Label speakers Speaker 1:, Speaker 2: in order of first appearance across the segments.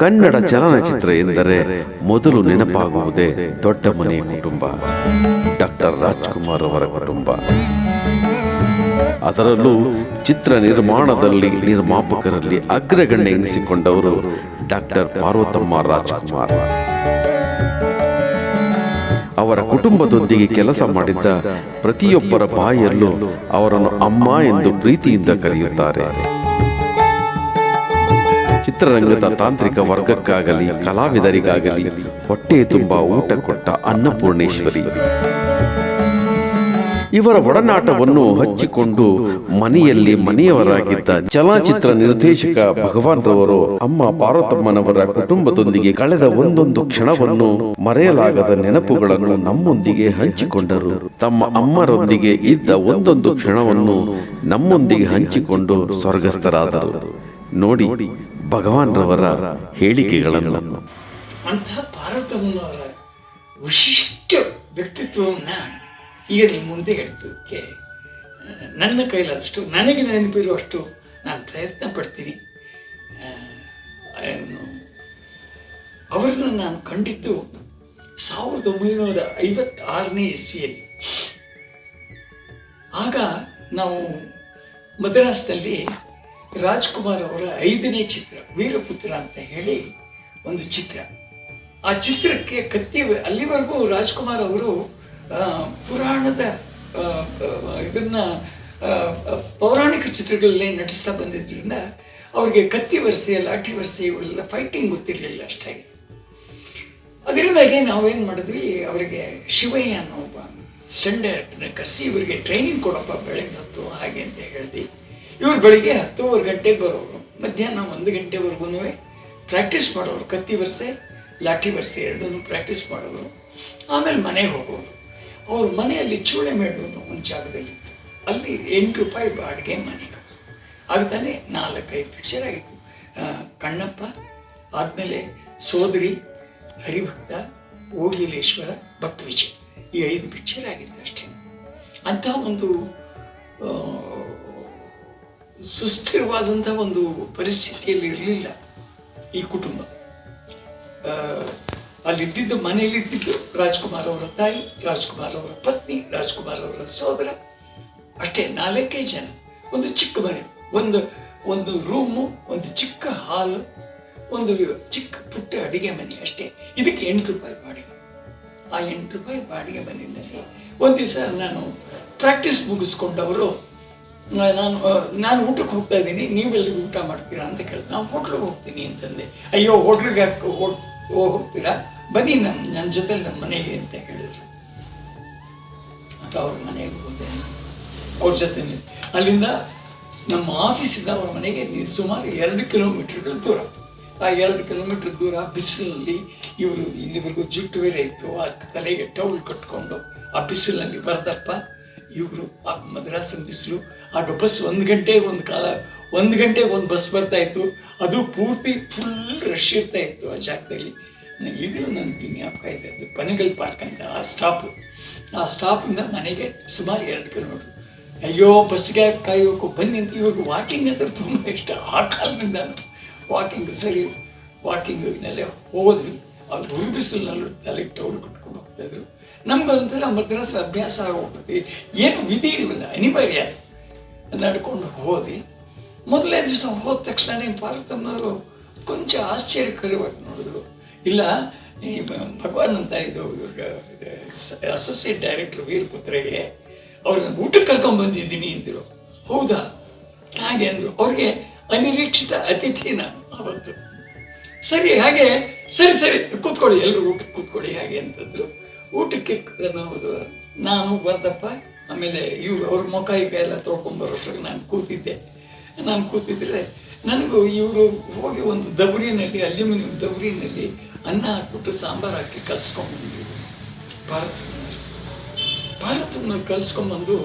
Speaker 1: ಕನ್ನಡ ಚಲನಚಿತ್ರ ಎಂದರೆ ಮೊದಲು ನೆನಪಾಗುವುದೇ ದೊಡ್ಡ ಮನೆ ಕುಟುಂಬ. ಡಾಕ್ಟರ್ ರಾಜ್ಕುಮಾರ್ ಅವರ ಕುಟುಂಬ. ಅದರಲ್ಲೂ ಚಿತ್ರ ನಿರ್ಮಾಣದಲ್ಲಿ ನಿರ್ಮಾಪಕರಲ್ಲಿ ಅಗ್ರಗಣ್ಯ ಎನಿಸಿಕೊಂಡವರು ಡಾಕ್ಟರ್ ಪಾರ್ವತಮ್ಮ ರಾಜ್ಕುಮಾರ್. ಅವರ ಕುಟುಂಬದೊಂದಿಗೆ ಕೆಲಸ ಮಾಡಿದ್ದ ಪ್ರತಿಯೊಬ್ಬರ ಬಾಯಲ್ಲೂ ಅವರನ್ನು ಅಮ್ಮ ಎಂದು ಪ್ರೀತಿಯಿಂದ ಕರೆಯುತ್ತಾರೆ. ಚಿತ್ರರಂಗದ ತಾಂತ್ರಿಕ ವರ್ಗಕ್ಕಾಗಲಿ ಕಲಾವಿದರಿಗಾಗಲಿ ಹೊಟ್ಟೆ ತುಂಬ ಊಟ ಕೊಟ್ಟ ಅನ್ನಪೂರ್ಣೇಶ್ವರಿ. ಇವರ ಒಡನಾಟವನ್ನು ಹಚ್ಚಿಕೊಂಡು ಮನೆಯಲ್ಲಿ ಮನೆಯವರಾಗಿದ್ದ ಚಲನಚಿತ್ರ ನಿರ್ದೇಶಕ ಭಗವಾನ್ ರವರು ಅಮ್ಮ ಪಾರ್ವತಮ್ಮನವರ ಕುಟುಂಬದೊಂದಿಗೆ ಕಳೆದ ಒಂದೊಂದು ಕ್ಷಣವನ್ನು ಮರೆಯಲಾಗದ ನೆನಪುಗಳನ್ನು ನಮ್ಮೊಂದಿಗೆ ಹಂಚಿಕೊಂಡರು. ತಮ್ಮ ಅಮ್ಮರೊಂದಿಗೆ ಇದ್ದ ಒಂದೊಂದು ಕ್ಷಣವನ್ನು ನಮ್ಮೊಂದಿಗೆ ಹಂಚಿಕೊಂಡು ಸ್ವರ್ಗಸ್ಥರಾದರು. ನೋಡಿ ಭಗವಾನ್ ರವರ ಹೇಳಿಕೆಗಳನ್ನು.
Speaker 2: ಅಂತಹ ಪಾರ್ವತಮ್ಮನವರ ವಿಶಿಷ್ಟ ವ್ಯಕ್ತಿತ್ವವನ್ನು ಈಗ ನಿಮ್ಮ ಮುಂದೆ ಇಡೋದಕ್ಕೆ ನನ್ನ ಕೈಲಾದಷ್ಟು, ನನಗೆ ನೆನಪಿರುವಷ್ಟು ನಾನು ಪ್ರಯತ್ನ ಪಡ್ತೀನಿ. ಅವರನ್ನು ನಾನು ಕಂಡಿದ್ದು ಸಾವಿರದ ಒಂಬೈನೂರ ಐವತ್ತಾರನೇ ಇಸ್ವಿಯಲ್ಲಿ. ಆಗ ನಾವು ಮದ್ರಾಸ್ನಲ್ಲಿ ರಾಜ್ಕುಮಾರ್ ಅವರ ಐದನೇ ಚಿತ್ರ, ವೀರಪುತ್ರ ಅಂತ ಹೇಳಿ ಒಂದು ಚಿತ್ರ. ಆ ಚಿತ್ರಕ್ಕೆ ಕತ್ತಿ, ಅಲ್ಲಿವರೆಗೂ ರಾಜ್ಕುಮಾರ್ ಅವರು ಪುರಾಣದ ಇದನ್ನ ಪೌರಾಣಿಕ ಚಿತ್ರಗಳಲ್ಲೇ ನಟಿಸ್ತಾ ಬಂದಿದ್ದರಿಂದ ಅವ್ರಿಗೆ ಕತ್ತಿ ವರಸೆ, ಲಾಠಿ ವರಸೆ ಇವೆಲ್ಲ ಫೈಟಿಂಗ್ ಗೊತ್ತಿರಲಿಲ್ಲ ಅಷ್ಟಾಗಿ ಅದರಿಂದಾಗಿ ನಾವೇನು ಮಾಡಿದ್ವಿ, ಅವರಿಗೆ ಶಿವಯ್ಯ ಅನ್ನೋ ಒಬ್ಬ ಸ್ಟ್ಯಾಂಡರ್ಡ್ನ ಕರೆಸಿ, ಇವರಿಗೆ ಟ್ರೈನಿಂಗ್ ಕೊಡಪ್ಪ ಬೆಳಗ್ಗೆ ಹೊತ್ತು ಹಾಗೆ ಅಂತ ಹೇಳ್ದು. ಇವ್ರು ಬೆಳಿಗ್ಗೆ ಹತ್ತೂವರೆ ಗಂಟೆಗೆ ಬರೋರು ಮಧ್ಯಾಹ್ನ ಒಂದು ಗಂಟೆವರೆಗೂ ಪ್ರಾಕ್ಟೀಸ್ ಮಾಡೋರು, ಕತ್ತಿ ವರ್ಷೆ ಲಾಠಿ ವರ್ಷೆ ಎರಡನ್ನೂ ಪ್ರಾಕ್ಟೀಸ್ ಮಾಡೋರು, ಆಮೇಲೆ ಮನೆಗೆ ಹೋಗೋರು. ಅವ್ರ ಮನೆಯಲ್ಲಿ ಚೂಳೆ ಮೇಡೋದು ಒಂದು ಜಾಗದಲ್ಲಿತ್ತು. ಅಲ್ಲಿ ಎಂಟು ರೂಪಾಯಿ ಬಾಡಿಗೆ ಮನೆ ಆಗ್ತಾನೆ ನಾಲ್ಕೈದು ಪಿಕ್ಚರ್ ಆಗಿತ್ತು. ಕಣ್ಣಪ್ಪ, ಆದಮೇಲೆ ಸೋದರಿ, ಹರಿಭಕ್ತ ಓಗಿಲೇಶ್ವರ ಭಕ್ತ ವಿಜಯ್. ಈ ಐದು ಪಿಕ್ಚರ್ ಆಗಿತ್ತು ಅಷ್ಟೇ. ಅಂತಹ ಒಂದು ಸುಸ್ಥಿರವಾದಂಥ ಒಂದು ಪರಿಸ್ಥಿತಿಯಲ್ಲಿ ಇರಲಿಲ್ಲ ಈ ಕುಟುಂಬ. ಅಲ್ಲಿದ್ದಿದ್ದು ಮನೆಯಲ್ಲಿದ್ದಿದ್ದು ರಾಜ್ಕುಮಾರ್ ಅವರ ತಾಯಿ, ರಾಜ್ಕುಮಾರ್ ಅವರ ಪತ್ನಿ, ರಾಜ್ಕುಮಾರ್ ಅವರ ಸೋದರ, ಅಷ್ಟೇ ನಾಲ್ಕೇ ಜನ. ಒಂದು ಚಿಕ್ಕ ಮನೆ, ಒಂದು ಒಂದು ರೂಮು ಒಂದು ಚಿಕ್ಕ ಹಾಲು ಒಂದು ಚಿಕ್ಕ ಪುಟ್ಟ ಅಡಿಗೆ ಮನೆ ಅಷ್ಟೇ. ಇದಕ್ಕೆ ಎಂಟು ರೂಪಾಯಿ ಬಾಡಿಗೆ. ಆ ಎಂಟು ರೂಪಾಯಿ ಬಾಡಿಗೆ ಮನೆಯಲ್ಲಿ ಒಂದು ದಿವಸ ನಾನು ಪ್ರಾಕ್ಟೀಸ್ ಮುಗಿಸ್ಕೊಂಡವರು ನಾನು ನಾನು ಊಟಕ್ಕೆ ಹೋಗ್ತಾ ಇದ್ದೀನಿ. ನೀವೆಲ್ಲಿ ಊಟ ಮಾಡ್ತೀರಾ ಅಂತ ಕೇಳಿದೆ ನಾನು ಹೋಟ್ಲಿಗೆ ಹೋಗ್ತೀನಿ ಅಂತಂದೆ. ಅಯ್ಯೋ, ಹೋಟ್ಲಿಗೆ ಯಾಕೆ ಹೋಗ್ ಹೋಗ್ತೀರಾ? ಬನ್ನಿ ನನ್ನ ನನ್ನ ಜೊತೆಲಿ ನಮ್ಮ ಮನೆಗೆ ಅಂತ ಹೇಳಿದ್ರು. ಮತ್ತು ಅವ್ರ ಮನೆಗೆ ಹೋದೆ. ಅವ್ರ ಜೊತೆ ಅಲ್ಲಿಂದ ನಮ್ಮ ಆಫೀಸಿಂದ ಅವ್ರ ಮನೆಗೆ ಸುಮಾರು ಎರಡು ಕಿಲೋಮೀಟರ್ಗಳ ದೂರ. ಆ ಎರಡು ಕಿಲೋಮೀಟರ್ ದೂರ ಬಿಸಿಲಲ್ಲಿ ಇವರು ಇಲ್ಲಿವರೆಗೂ ಜುಟ್ಟು ಬೇರೆ ಇತ್ತು. ಆ ತಲೆಗೆ ಟೌಲ್ ಕಟ್ಕೊಂಡು ಆ ಬಿಸಿಲಲ್ಲಿ ಬರದಪ್ಪ. ಇವರು ಮದ್ರಾಸಿನ ಬಿಸಿಲು ಆಟೋ ಬಸ್ ಒಂದು ಗಂಟೆ, ಒಂದು ಕಾಲ, ಒಂದು ಗಂಟೆ ಒಂದು ಬಸ್ ಬರ್ತಾ ಇತ್ತು. ಅದು ಪೂರ್ತಿ ಫುಲ್ ರಶ್ ಇರ್ತಾ ಇತ್ತು ಆ ಜಾಗದಲ್ಲಿ. ಈಗಲೂ ನನಗೆ ಜ್ಞಾಪಕ ಇದೆ ಅದು. ಪನಗಲ್ ಪಾರ್ಕ್ ಅಂತ ಆ ಸ್ಟಾಪು ಆ ಸ್ಟಾಪಿಂದ ಮನೆಗೆ ಸುಮಾರು ಎರಡು ಕಿಲೋಮೀಟ್ರ್ ಅಯ್ಯೋ, ಬಸ್ಗೆ ಕಾಯೋಕು ಬನ್ನಿ ಅಂತ ಇವಾಗ ವಾಕಿಂಗ್ ಅಂದರೆ ತುಂಬ ಇಷ್ಟ. ಆ ಕಾಲದಿಂದ ವಾಕಿಂಗ್ ಸರಿ ವಾಕಿಂಗ್ನಲ್ಲೇ ಹೋದ್ವಿ. ಅವ್ರು ಹುರು ಬಿಸಿಲಿನಲ್ಲೂ ತಲೆಗೆ ಟೌಲ್ ಕಟ್ಕೊಂಡು ಹೋಗ್ತಾ ಇದ್ರು. ನಮ್ಗೊಂಥರ ದಿನಸ ಅಭ್ಯಾಸ ಆಗೋಗ್ತದೆ. ಏನು ವಿಧಿ ಇಲ್ವಲ್ಲ ಅನಿವಾರ್ಯ ನಡ್ಕೊಂಡು ಹೋದೆ. ಮೊದಲನೇ ದಿವಸ ಹೋದ ತಕ್ಷಣ ಪಾರ್ವತಮ್ಮನವರು ಕೊಂಚ ಆಶ್ಚರ್ಯಕರವಾಗಿ ನೋಡಿದ್ರು. ಇಲ್ಲ, ಈ ಭಗವಾನ್ ಅಂತ ಇದು ಅಸೋಸಿಯೇಟ್ ಡೈರೆಕ್ಟರ್ ವೀರಪುತ್ರಗೆ ಅವ್ರನ್ನ ಊಟಕ್ಕೆ ಕರ್ಕೊಂಡು ಬಂದಿದ್ದೀನಿ ಅಂದರು. ಹೌದಾ? ಹಾಗೆ ಅಂದರು. ಅವ್ರಿಗೆ ಅನಿರೀಕ್ಷಿತ ಅತಿಥಿ ನಾನು ಅವತ್ತು. ಸರಿ, ಹಾಗೆ, ಸರಿ ಸರಿ, ಕೂತ್ಕೊಳ್ಳಿ ಎಲ್ಲರೂ ಊಟಕ್ಕೆ ಕೂತ್ಕೊಳ್ಳಿ, ಹಾಗೆ ಅಂತಂದ್ರು. ಊಟಕ್ಕೆ ನಾವು ನಾನು ಬರ್ದಪ್ಪ, ಆಮೇಲೆ ಇವ್ರು ಅವ್ರ ಮುಖ ಈಗ ಎಲ್ಲ ತೊಳ್ಕೊಂಡ್ಬರೋಷ್ಟು ನಾನು ಕೂತಿದ್ದೆ. ನಾನು ಕೂತಿದ್ರೆ ನನಗೂ ಇವರು ಹೋಗಿ ಒಂದು ದಬರಿನಲ್ಲಿ ಅಲ್ಯೂಮಿನಿಯಂ ದಬರಿನಲ್ಲಿ ಅನ್ನ ಹಾಕ್ಬಿಟ್ಟು ಸಾಂಬಾರು ಹಾಕಿ ಕಲ್ಸ್ಕೊಂಡ್ಬಂದ್ರು. ಭಾರತ ಭಾರತವನ್ನು ಕಲ್ಸ್ಕೊಂಬಂದು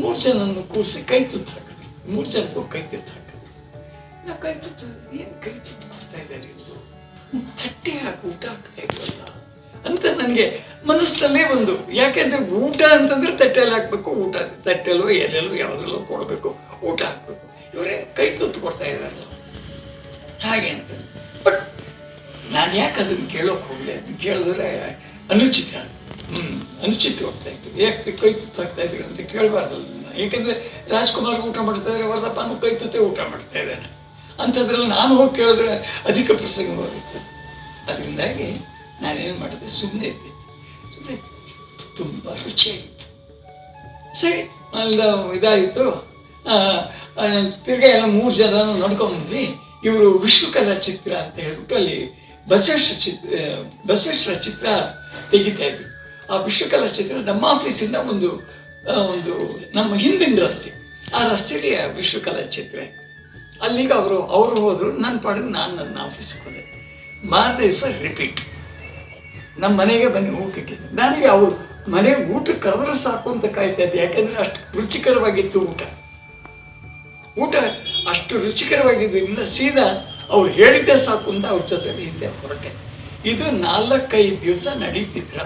Speaker 2: ಮೂರು ಜನನ್ನು ಕೂರಿಸಿ ಕೈ ತುತ್ತು ಹಾಕಿದ್ರು. ಮೂರು ಜನಕ್ಕೂ ಕೈ ತುತ್ತು ಹಾಕಿದ್ರು. ನಾವು ಕೈ ತುತ್ತು ಏನು ಕೈ ತುತ್ತು ಕೊಡ್ತಾ ಇದ್ದಾರೆ ಇದು ಹಟ್ಟಿ ಹಾಕಿ ಊಟ ಹಾಕ್ತಾ ಇಲ್ವಲ್ಲ ಅಂತ ನನಗೆ ಮನಸ್ಸಲ್ಲೇ ಒಂದು. ಯಾಕೆಂದ್ರೆ ಊಟ ಅಂತಂದ್ರೆ ತಟ್ಟೆಯಲ್ಲಿ ಹಾಕ್ಬೇಕು, ಊಟ ತಟ್ಟೆಲ್ಲೋ ಎಲ್ಲೆಲ್ಲೋ ಯಾವುದ್ರಲ್ಲೋ ಕೊಡಬೇಕು, ಊಟ ಹಾಕ್ಬೇಕು. ಇವರೇ ಕೈ ತುತ್ತು ಕೊಡ್ತಾ ಇದ್ದಾರಲ್ಲ ಹಾಗೆ ಅಂತ. ಬಟ್ ನಾನು ಯಾಕೆ ಅದನ್ನು ಕೇಳೋಕೆ ಹೋಗಲಿ ಅದು ಕೇಳಿದ್ರೆ ಅನುಚಿತ. ಹ್ಞೂ ಅನುಚಿತ ಹೋಗ್ತಾ ಇತ್ತು. ಯಾಕೆ ಕೈ ತುತ್ತಾಗ್ತಾ ಇದ್ದೀರಿ ಅಂತ ಕೇಳಬಾರ್ದಲ್ಲ ಯಾಕಂದ್ರೆ ರಾಜ್ಕುಮಾರ್ ಊಟ ಮಾಡ್ತಾ ಇದ್ದಾರೆ ವರದಪ್ಪನು ಕೈ ತುತ್ತೆ ಊಟ ಮಾಡ್ತಾ ಇದ್ದಾನೆ. ಅಂಥದ್ರಲ್ಲಿ ನಾನು ಹೋಗಿ ಕೇಳಿದ್ರೆ ಅಧಿಕ ಪ್ರಸಂಗವಾಗುತ್ತೆ. ಅದರಿಂದಾಗಿ ನಾನೇನು ಮಾಡಿದೆ? ಸುಮ್ಮನೆ ಇದ್ದೆ. ಸುಮ್ಮನೆ ತುಂಬ ರುಚಿಯಾಗಿತ್ತು. ಸರಿ ಅಲ್ಲ ಇದಾಯಿತು. ತಿರ್ಗಾ ಎಲ್ಲ ಮೂರು ಜನ ನೋಡ್ಕೊಂಬಂದ್ವಿ. ಇವರು ವಿಶ್ವಕಲಾ ಚಿತ್ರ ಅಂತ ಹೇಳ್ಬಿಟ್ಟು ಅಲ್ಲಿ ಬಸವೇಶ್ವರ ಚಿತ್ರ ಬಸವೇಶ್ವರ ಚಿತ್ರ ತೆಗಿತಾ ಇದ್ರು. ಆ ವಿಶ್ವಕಲಾ ಚಿತ್ರ ನಮ್ಮ ಆಫೀಸಿಂದ ಒಂದು ಒಂದು ನಮ್ಮ ಹಿಂದಿನ ರಸ್ತೆ. ಆ ರಸ್ತೆಯಲ್ಲಿ ವಿಶ್ವಕಲಾ ಚಿತ್ರ ಇತ್ತು. ಅಲ್ಲಿಗೆ ಅವರು ಅವರು ಹೋದರು ನನ್ನ ಪಾಡಿಗೆ ನಾನು ನನ್ನ ಆಫೀಸ್ಗೆ ಹೋದೆ. ಮಾರನೇ ದಿವಸ ರಿಪೀಟ್ ನಮ್ಮ ಮನೆಗೆ ಬನ್ನಿ ಊಟಕ್ಕೆ. ನನಗೆ ಅವರು ಮನೆಗೆ ಊಟ ಕರೆದ್ರೆ ಸಾಕು ಅಂತ ಕಾಯ್ತಾ ಇದ್ದೆ. ಯಾಕಂದ್ರೆ ಅಷ್ಟು ರುಚಿಕರವಾಗಿತ್ತು ಊಟ. ಊಟ ಅಷ್ಟು ರುಚಿಕರವಾಗಿದ್ದರಿಂದ ಸೀದಾ ಅವ್ರು ಹೇಳಿದ್ದೆ ಸಾಕು ಅಂತ ಅವ್ರ ಜೊತೆ ಹಿಂದೆ ಹೊರಟೆ. ಇದು ನಾಲ್ಕೈದು ದಿವಸ ನಡೀತಿದ್ರ.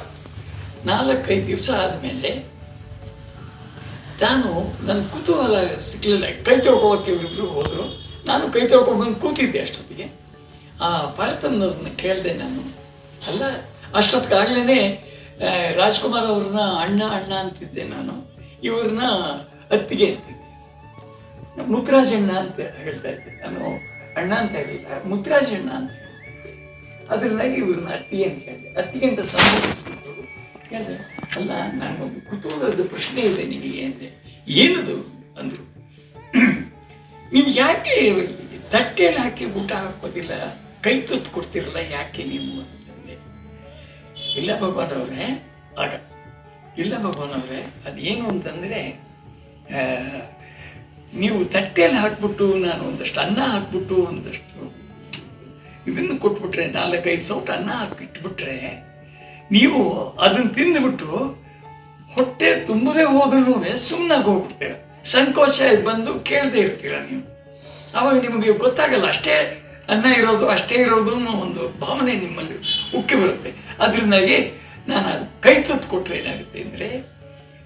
Speaker 2: ನಾಲ್ಕೈದು ದಿವಸ ಆದಮೇಲೆ ನಾನು ನನ್ನ ಕುತೂಹಲ ಸಿಗ್ಲಿಲ್ಲ. ಕೈ ತೊಳ್ಕೊಳ್ಳೋಕೆ ಇವರಿಬ್ರು ಹೋದರು. ನಾನು ಕೈ ತೊಳ್ಕೊಂಡು ಬಂದು ಕೂತಿದ್ದೆ ಅಷ್ಟೊತ್ತಿಗೆ. ಆ ಭರತನವ್ರನ್ನ ಕೇಳಿದೆ ನಾನು. ಅಲ್ಲ ಅಷ್ಟೊತ್ತಿಗಾಗಲೇ ರಾಜ್ಕುಮಾರ್ ಅವ್ರನ್ನ ಅಣ್ಣ ಅಣ್ಣ ಅಂತಿದ್ದೆ ನಾನು. ಇವ್ರನ್ನ ಅತ್ತಿಗೆ ಅಂತಿದ್ದೆ ಮುತ್ತರಾಜಣ್ಣ ಅಂತ ಹೇಳ್ತಾ ಇದ್ದೆ. ನಾನು ಅಣ್ಣ ಅಂತ ಹೇಳಿಲ್ಲ, ಮುತ್ರಾಜಣ್ಣ ಅಂತ. ಅದರಿಂದಾಗಿ ಇವ್ರನ್ನ ಅತ್ತಿಗೆ ಅಂತ ಹೇಳಿದೆ. ಅತ್ತಿಗೆ ಅಂತ ಸಂಬಂಧಿಸ್ಬಿಟ್ಟು ಅಲ್ಲ ನನಗೊಂದು ಕುತೂಹಲದ ಪ್ರಶ್ನೆ ಇದೆ ನಿಮಗೆ ಅಂದೆ. ಏನದು? ಅಂದರು. ನೀವು ಯಾಕೆ ತಟ್ಟೆಯಲ್ಲಿ ಹಾಕಿ ಊಟ ಹಾಕೋದಿಲ್ಲ? ಕೈ ತುತ್ತು ಕೊಡ್ತಿರಲ್ಲ ಯಾಕೆ ನೀವು? ಇಲ್ಲ ಭಗವಾನ್ ಅವರೇ ಆಗ ಇಲ್ಲ ಭಗವಾನ್ ಅವರೇ ಅದೇನು ಅಂತಂದರೆ ನೀವು ತಟ್ಟೆಯಲ್ಲಿ ಹಾಕ್ಬಿಟ್ಟು ನಾನು ಒಂದಷ್ಟು ಅನ್ನ ಹಾಕ್ಬಿಟ್ಟು ಒಂದಷ್ಟು ಇದನ್ನು ಕೊಟ್ಬಿಟ್ರೆ, ನಾಲ್ಕೈದು ಸೌಟ್ ಅನ್ನ ಹಾಕಿಟ್ಬಿಟ್ರೆ, ನೀವು ಅದನ್ನು ತಿಂದುಬಿಟ್ಟು ಹೊಟ್ಟೆ ತುಂಬದೇ ಹೋದ್ರೂ ಸುಮ್ಮನಾಗಿ ಹೋಗ್ಬಿಡ್ತೀರ ಸಂಕೋಚ ಬಂದು ಕೇಳದೆ ಇರ್ತೀರ ನೀವು. ಆವಾಗ ನಿಮಗೆ ಗೊತ್ತಾಗಲ್ಲ, ಅಷ್ಟೇ ಅನ್ನ ಇರೋದು, ಅಷ್ಟೇ ಇರೋದು ಒಂದು ಭಾವನೆ ನಿಮ್ಮಲ್ಲಿ ಉಕ್ಕಿ ಬರುತ್ತೆ. ಅದರಿಂದಾಗಿ ನಾನು ಅದು ಕೈ ತುತ್ತು ಕೊಟ್ಟರೆ ಏನಾಗುತ್ತೆ ಅಂದರೆ,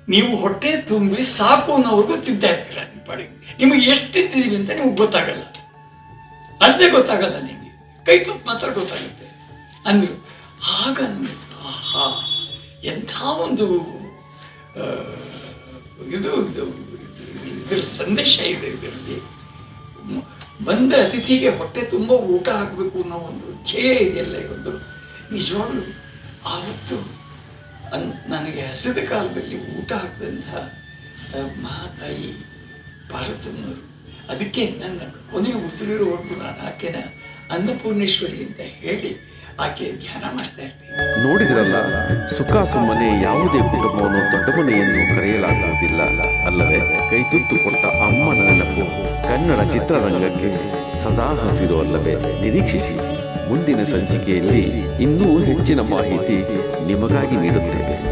Speaker 2: ನೀವು ಹೊಟ್ಟೆ ತುಂಬಿ ಸಾಕು ಅನ್ನೋವರೆಗೂ ತಿಂತಾ ಇರ್ತೀರ ನಿಮ್ಮ ಪಾಡಿಗೆ ನಿಮಗೆ ಎಷ್ಟು ತಿಂತಿದ್ದೀವಿ ಅಂತ ನಿಮಗೆ ಗೊತ್ತಾಗಲ್ಲ. ಅಲ್ಲದೆ ಗೊತ್ತಾಗಲ್ಲ ನಿಮಗೆ. ಕೈ ತುತ್ತು ಮಾತ್ರ ಗೊತ್ತಾಗುತ್ತೆ. ಅಂದರು, ಆಗ ನಮಗೆ ಆಹಾ, ಎಂಥ ಒಂದು ಇದು ಇದು ಇದರ ಸಂದೇಶ ಇದೆ ಇದರಲ್ಲಿ. ಬಂದ ಅತಿಥಿಗೆ ಹೊಟ್ಟೆ ತುಂಬ ಊಟ ಹಾಕಬೇಕು ಅನ್ನೋ ಒಂದು ಧ್ಯೇಯ ಇದೆಯಲ್ಲ ಇವತ್ತು. ನಿಜವಾಗ್ಲೂ? ಆವತ್ತು? ಅನ್, ನನಗೆ ಹಸಿದ ಕಾಲದಲ್ಲಿ ಊಟ ಹಾಕಿದಂಥ ಮಹಾತಾಯಿ ಭಾರತಮ್ಮರು. ಅದಕ್ಕೆ ನನ್ನ ಕೊನೆಯ ಉಸಿರಿರುವವರೆಗೂ ನಾನು ಆಕೆನ ಅನ್ನಪೂರ್ಣೇಶ್ವರಿ ಅಂತ ಹೇಳಿ ಆಕೆ ಧ್ಯಾನ ಮಾಡ್ತಾ ಇರ್ತೀನಿ.
Speaker 1: ನೋಡಿದ್ರಲ್ಲ, ಸುಖ ಸುಮ್ಮನೆ ಯಾವುದೇ ಕುಟುಂಬವನ್ನು ದೊಡ್ಡ ಮನೆಯನ್ನು ಕರೆಯಲಾಗುವುದಿಲ್ಲ ಅಲ್ಲವೇ? ಕೈತುತ್ತು ಕೊಟ್ಟ ಅಮ್ಮನ ನೆನಪು ಕನ್ನಡ ಚಿತ್ರರಂಗಕ್ಕೆ ಸದಾ ಹಸಿರು ಅಲ್ಲವೇ? ನಿರೀಕ್ಷಿಸಿ. ಮುಂದಿನ ಸಂಚಿಕೆಯಲ್ಲಿ ಇನ್ನೂ ಹೆಚ್ಚಿನ ಮಾಹಿತಿ ನಿಮಗಾಗಿ ನೀಡುತ್ತೇವೆ.